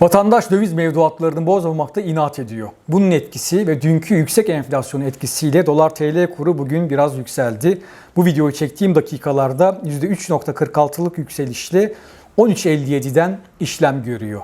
Vatandaş döviz mevduatlarını bozmamakta inat ediyor. Bunun etkisi ve dünkü yüksek enflasyon etkisiyle dolar TL kuru bugün biraz yükseldi. Bu videoyu çektiğim dakikalarda %3.46'lık yükselişle 13.57'den işlem görüyor.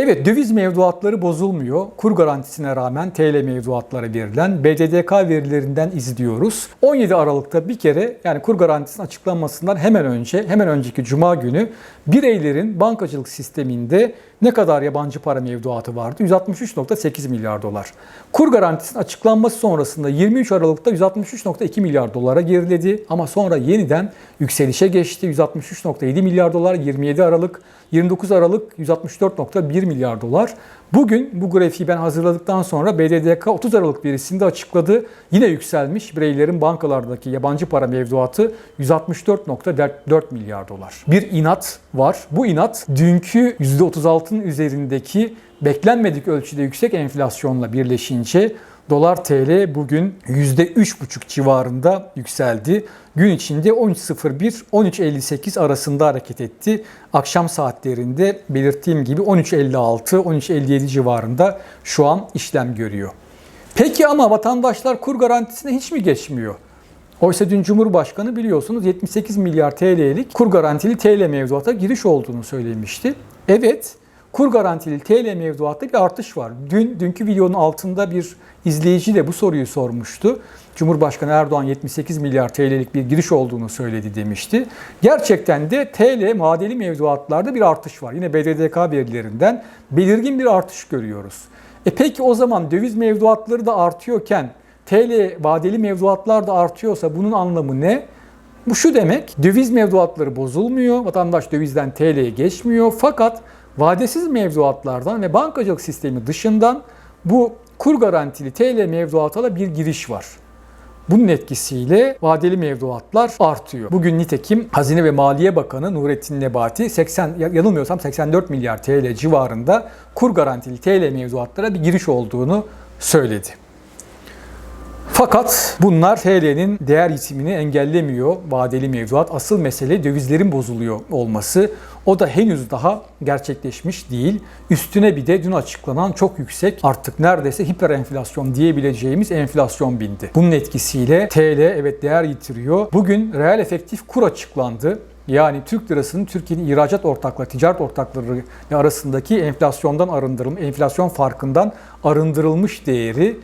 Evet döviz mevduatları bozulmuyor. Kur garantisine rağmen TL mevduatlara verilen BDDK verilerinden izliyoruz. 17 Aralık'ta bir kere yani kur garantisinin açıklanmasından hemen önce, hemen önceki cuma günü bireylerin bankacılık sisteminde ne kadar yabancı para mevduatı vardı? 163.8 milyar dolar. Kur garantisinin açıklanması sonrasında 23 Aralık'ta 163.2 milyar dolara geriledi ama sonra yeniden yükselişe geçti. 163.7 milyar dolar 27 Aralık, 29 Aralık 164.1 milyar dolar. Bugün bu grafiği ben hazırladıktan sonra BDDK 30 Aralık verisinde açıkladı. Yine yükselmiş bireylerin bankalardaki yabancı para mevduatı 164.4 milyar dolar. Bir inat var. Bu inat dünkü %36'nın üzerindeki beklenmedik ölçüde yüksek enflasyonla birleşince Dolar TL bugün %3,5 civarında yükseldi. Gün içinde 13.01-13.58 arasında hareket etti. Akşam saatlerinde belirttiğim gibi 13.56-13.57 civarında şu an işlem görüyor. Peki ama vatandaşlar kur garantisine hiç mi geçmiyor? Oysa dün Cumhurbaşkanı biliyorsunuz 78 milyar TL'lik kur garantili TL mevduata giriş olduğunu söylemişti. Evet, kur garantili TL mevduatta bir artış var. Dün dünkü videonun altında bir izleyici de bu soruyu sormuştu. Cumhurbaşkanı Erdoğan 78 milyar TL'lik bir giriş olduğunu söyledi demişti. Gerçekten de TL vadeli mevduatlarda bir artış var. Yine BDDK verilerinden belirgin bir artış görüyoruz. E peki o zaman döviz mevduatları da artıyorken TL vadeli mevduatlar da artıyorsa bunun anlamı ne? Bu şu demek, döviz mevduatları bozulmuyor, vatandaş dövizden TL'ye geçmiyor fakat vadesiz mevduatlardan ve bankacılık sistemi dışından bu kur garantili TL mevduatına bir giriş var. Bunun etkisiyle vadeli mevduatlar artıyor. Bugün nitekim Hazine ve Maliye Bakanı Nurettin Nebati 80 yanılmıyorsam 84 milyar TL civarında kur garantili TL mevduatlara bir giriş olduğunu söyledi. Fakat bunlar TL'nin değer yitimini engellemiyor vadeli mevduat. Asıl mesele dövizlerin bozuluyor olması. O da henüz daha gerçekleşmiş değil. Üstüne bir de dün açıklanan çok yüksek artık neredeyse hiper enflasyon diyebileceğimiz enflasyon bindi. Bunun etkisiyle TL evet değer yitiriyor. Bugün reel efektif kur açıklandı. Yani Türk lirasının Türkiye'nin ihracat ortakları, ticaret ortakları arasındaki enflasyondan arındırılmış, enflasyon farkından arındırılmış değeri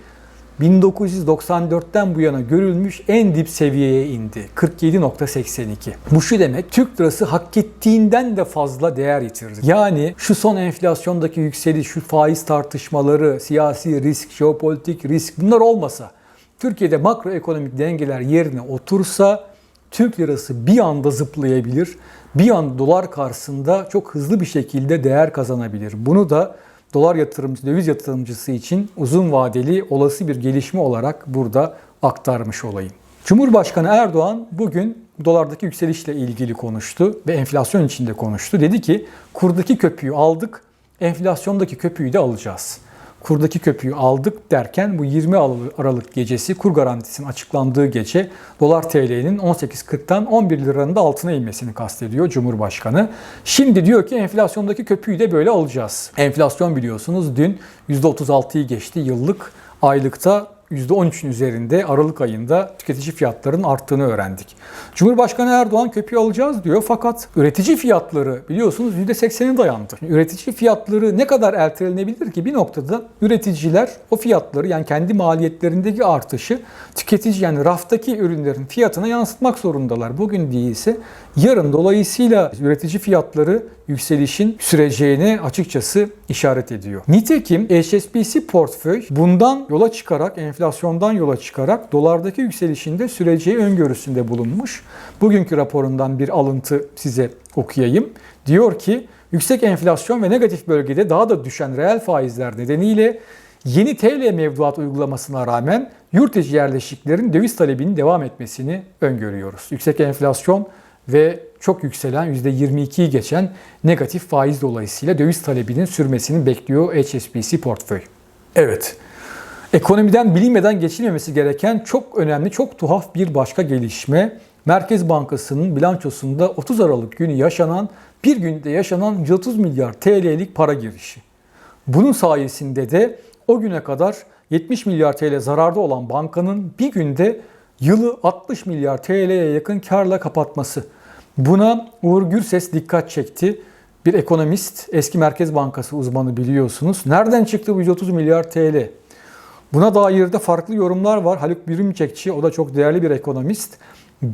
1994'ten bu yana görülmüş en dip seviyeye indi. 47.82. Bu şu demek, Türk lirası hak ettiğinden de fazla değer yitirdi. Yani şu son enflasyondaki yükseliş, şu faiz tartışmaları, siyasi risk, jeopolitik risk bunlar olmasa, Türkiye'de makroekonomik dengeler yerine otursa Türk lirası bir anda zıplayabilir. Bir anda dolar karşısında çok hızlı bir şekilde değer kazanabilir. Bunu da dolar yatırımcısı, döviz yatırımcısı için uzun vadeli olası bir gelişme olarak burada aktarmış olayım. Cumhurbaşkanı Erdoğan bugün dolardaki yükselişle ilgili konuştu ve enflasyon içinde konuştu. Dedi ki kurdaki köpüğü aldık, enflasyondaki köpüğü de alacağız. Kurdaki köpüğü aldık derken bu 20 Aralık gecesi kur garantisinin açıklandığı gece dolar TL'nin 18.40'tan 11 liranın da altına inmesini kastediyor Cumhurbaşkanı. Şimdi diyor ki enflasyondaki köpüğü de böyle alacağız. Enflasyon biliyorsunuz dün %36'yı geçti yıllık aylıkta %13'ün üzerinde Aralık ayında tüketici fiyatlarının arttığını öğrendik. Cumhurbaşkanı Erdoğan köpüğü alacağız diyor fakat üretici fiyatları biliyorsunuz %80'i dayandı. Üretici fiyatları ne kadar ertelenebilir ki bir noktada üreticiler o fiyatları yani kendi maliyetlerindeki artışı tüketici yani raftaki ürünlerin fiyatına yansıtmak zorundalar. Bugün değilse yarın dolayısıyla üretici fiyatları yükselişin süreceğini açıkçası işaret ediyor. Nitekim HSBC portföy bundan yola çıkarak enflasyondan yola çıkarak dolardaki yükselişinde süreceği öngörüsünde bulunmuş. Bugünkü raporundan bir alıntı size okuyayım. Diyor ki yüksek enflasyon ve negatif bölgede daha da düşen reel faizler nedeniyle yeni TL mevduat uygulamasına rağmen yurt içi yerleşiklerin döviz talebinin devam etmesini öngörüyoruz. Yüksek enflasyon ve çok yükselen %22'yi geçen negatif faiz dolayısıyla döviz talebinin sürmesini bekliyor HSBC portföy. Evet, ekonomiden bilinmeden geçilmemesi gereken çok önemli, çok tuhaf bir başka gelişme. Merkez Bankası'nın bilançosunda 30 Aralık günü yaşanan, bir günde yaşanan 130 milyar TL'lik para girişi. Bunun sayesinde de o güne kadar 70 milyar TL zararda olan bankanın bir günde yılı 60 milyar TL'ye yakın karla kapatması. Buna Uğur Gürses dikkat çekti. Bir ekonomist, eski Merkez Bankası uzmanı biliyorsunuz. Nereden çıktı bu 130 milyar TL? Buna dair de farklı yorumlar var. Haluk Bürümçekçi, o da çok değerli bir ekonomist.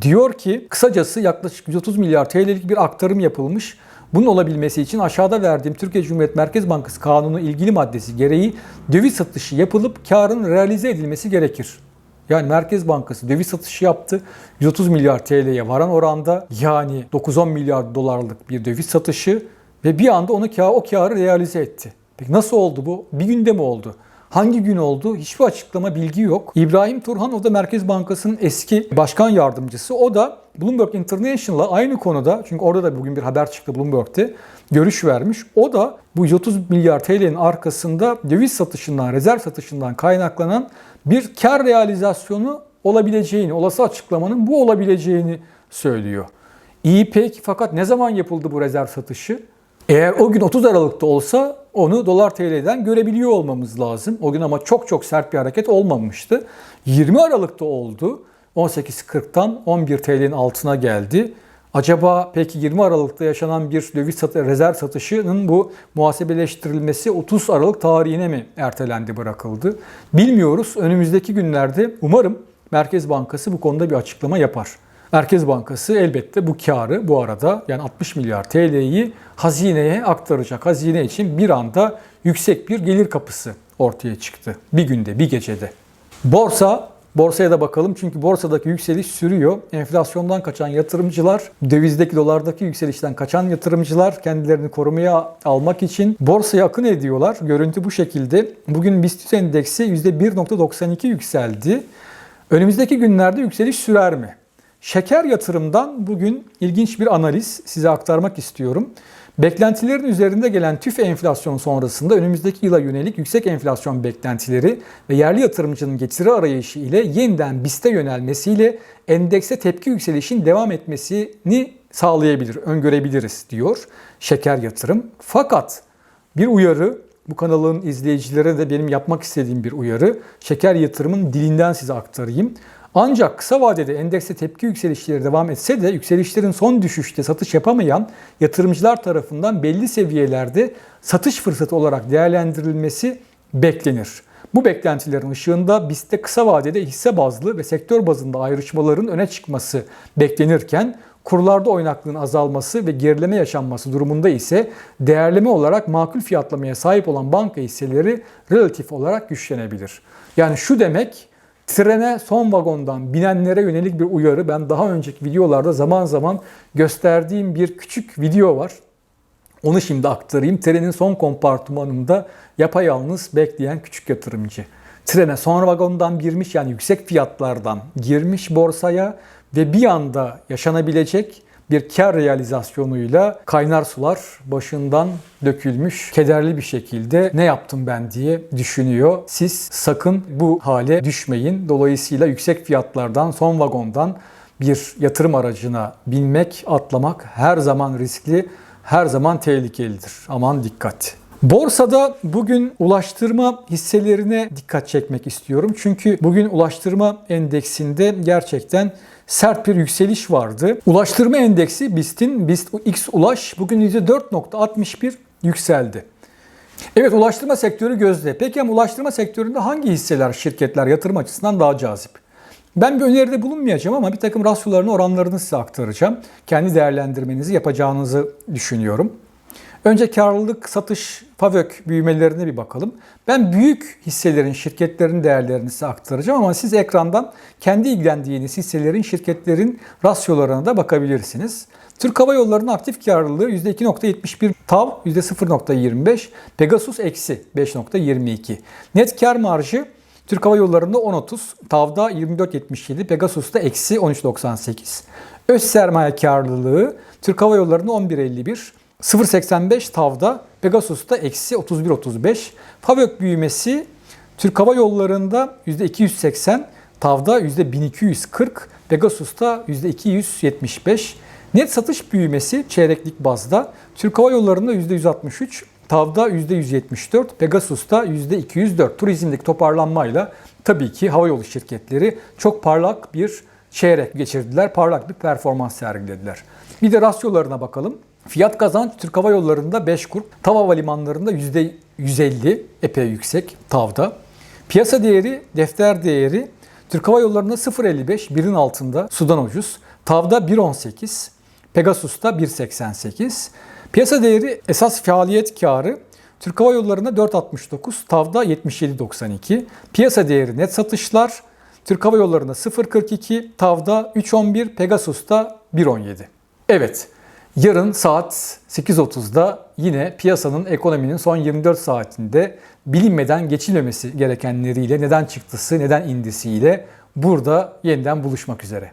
Diyor ki kısacası yaklaşık 130 milyar TL'lik bir aktarım yapılmış. Bunun olabilmesi için aşağıda verdiğim Türkiye Cumhuriyet Merkez Bankası Kanunu ilgili maddesi gereği döviz satışı yapılıp karın realize edilmesi gerekir. Yani Merkez Bankası döviz satışı yaptı. 130 milyar TL'ye varan oranda yani 9-10 milyar dolarlık bir döviz satışı ve bir anda onu o karı realize etti. Peki nasıl oldu bu? Bir günde mi oldu? Hangi gün oldu? Hiçbir açıklama bilgi yok. İbrahim Turhan o da Merkez Bankası'nın eski başkan yardımcısı. O da Bloomberg International'a aynı konuda çünkü orada da bugün bir haber çıktı Bloomberg'te görüş vermiş. O da bu 130 milyar TL'nin arkasında döviz satışından, rezerv satışından kaynaklanan bir kar realizasyonu olabileceğini, olası açıklamanın bu olabileceğini söylüyor. İyi peki fakat ne zaman yapıldı bu rezerv satışı? Eğer o gün 30 Aralık'ta olsa onu dolar TL'den görebiliyor olmamız lazım. O gün ama çok çok sert bir hareket olmamıştı. 20 Aralık'ta oldu. 18.40'tan 11 TL'nin altına geldi. Acaba peki 20 Aralık'ta yaşanan bir döviz satı, rezerv satışının bu muhasebeleştirilmesi 30 Aralık tarihine mi ertelendi bırakıldı? Bilmiyoruz. Önümüzdeki günlerde umarım Merkez Bankası bu konuda bir açıklama yapar. Merkez Bankası elbette bu karı bu arada yani 60 milyar TL'yi hazineye aktaracak. Hazine için bir anda yüksek bir gelir kapısı ortaya çıktı. Bir günde, bir gecede. Borsa, borsaya da bakalım çünkü borsadaki yükseliş sürüyor. Enflasyondan kaçan yatırımcılar, dövizdeki dolardaki yükselişten kaçan yatırımcılar kendilerini korumaya almak için borsaya akın ediyorlar. Görüntü bu şekilde. Bugün BIST endeksi %1.92 yükseldi. Önümüzdeki günlerde yükseliş sürer mi? Şeker yatırımdan bugün ilginç bir analiz size aktarmak istiyorum. Beklentilerin üzerinde gelen tüf enflasyon sonrasında önümüzdeki yıla yönelik yüksek enflasyon beklentileri ve yerli yatırımcının getiri arayışı ile yeniden BIST'e yönelmesiyle endekse tepki yükselişin devam etmesini sağlayabilir, öngörebiliriz diyor şeker yatırım. Fakat bir uyarı, bu kanalın izleyicilere de benim yapmak istediğim bir uyarı. Şeker yatırımın dilinden size aktarayım. Ancak kısa vadede endekse tepki yükselişleri devam etse de yükselişlerin son düşüşte satış yapamayan yatırımcılar tarafından belli seviyelerde satış fırsatı olarak değerlendirilmesi beklenir. Bu beklentilerin ışığında BIST'te kısa vadede hisse bazlı ve sektör bazında ayrışmaların öne çıkması beklenirken kurlarda oynaklığın azalması ve gerileme yaşanması durumunda ise değerleme olarak makul fiyatlamaya sahip olan banka hisseleri relatif olarak güçlenebilir. Yani şu demek Trene son vagondan binenlere yönelik bir uyarı. Ben daha önceki videolarda zaman zaman gösterdiğim bir küçük video var. Onu şimdi aktarayım. Trenin son kompartımanında yapayalnız bekleyen küçük yatırımcı. Trene son vagondan girmiş yani yüksek fiyatlardan girmiş borsaya ve bir anda yaşanabilecek bir kar realizasyonuyla kaynar sular başından dökülmüş kederli bir şekilde ne yaptım ben diye düşünüyor. Siz sakın bu hale düşmeyin. Dolayısıyla yüksek fiyatlardan, son vagondan bir yatırım aracına binmek, atlamak her zaman riskli, her zaman tehlikelidir. Aman dikkat. Borsada bugün ulaştırma hisselerine dikkat çekmek istiyorum. Çünkü bugün ulaştırma endeksinde gerçekten sert bir yükseliş vardı. Ulaştırma endeksi BIST'in BIST X Ulaş bugün %4.61 yükseldi. Evet ulaştırma sektörü gözde. Peki ama ulaştırma sektöründe hangi hisseler, şirketler yatırım açısından daha cazip? Ben bir öneride bulunmayacağım ama bir takım rasyolarını, oranlarını size aktaracağım. Kendi değerlendirmenizi yapacağınızı düşünüyorum. Önce karlılık, satış, FAVÖK büyümelerine bir bakalım. Ben büyük hisselerin, şirketlerin değerlerini size aktaracağım ama siz ekrandan kendi ilgilendiğiniz hisselerin, şirketlerin rasyolarına da bakabilirsiniz. Türk Hava Yolları'nın aktif karlılığı %2.71, TAV %0.25, Pegasus eksi 5.22. Net kar marjı Türk Hava Yolları'nda 10.30, TAV'da 24.77, Pegasus'ta eksi 13.98. Öz sermaye karlılığı Türk Hava Yolları'nda 11.51, 0.85 TAV'da, Pegasus'ta eksi 31.35. FAVÖK büyümesi Türk Hava Yolları'nda %280, TAV'da %1240, Pegasus'ta %275. Net satış büyümesi çeyreklik bazda Türk Hava Yolları'nda %163, TAV'da %174, Pegasus'ta %204. Turizmdeki toparlanmayla tabii ki havayolu şirketleri çok parlak bir çeyrek geçirdiler. Parlak bir performans sergilediler. Bir de rasyolarına bakalım. Fiyat kazanç Türk Hava Yolları'nda 5 kuruş, TAV Havalimanları'nda %150 epey yüksek TAV'da. Piyasa değeri, defter değeri Türk Hava Yolları'nda 0.55, birin altında sudan ucuz. TAV'da 1.18, Pegasus'ta 1.88. Piyasa değeri esas faaliyet karı Türk Hava Yolları'nda 4.69, TAV'da 77.92. Piyasa değeri net satışlar Türk Hava Yolları'nda 0.42, TAV'da 3.11, Pegasus'ta 1.17. Evet, yarın saat 8.30'da yine piyasanın ekonominin son 24 saatinde bilinmeden geçilmemesi gerekenleriyle, neden çıktısı, neden indisiyle burada yeniden buluşmak üzere.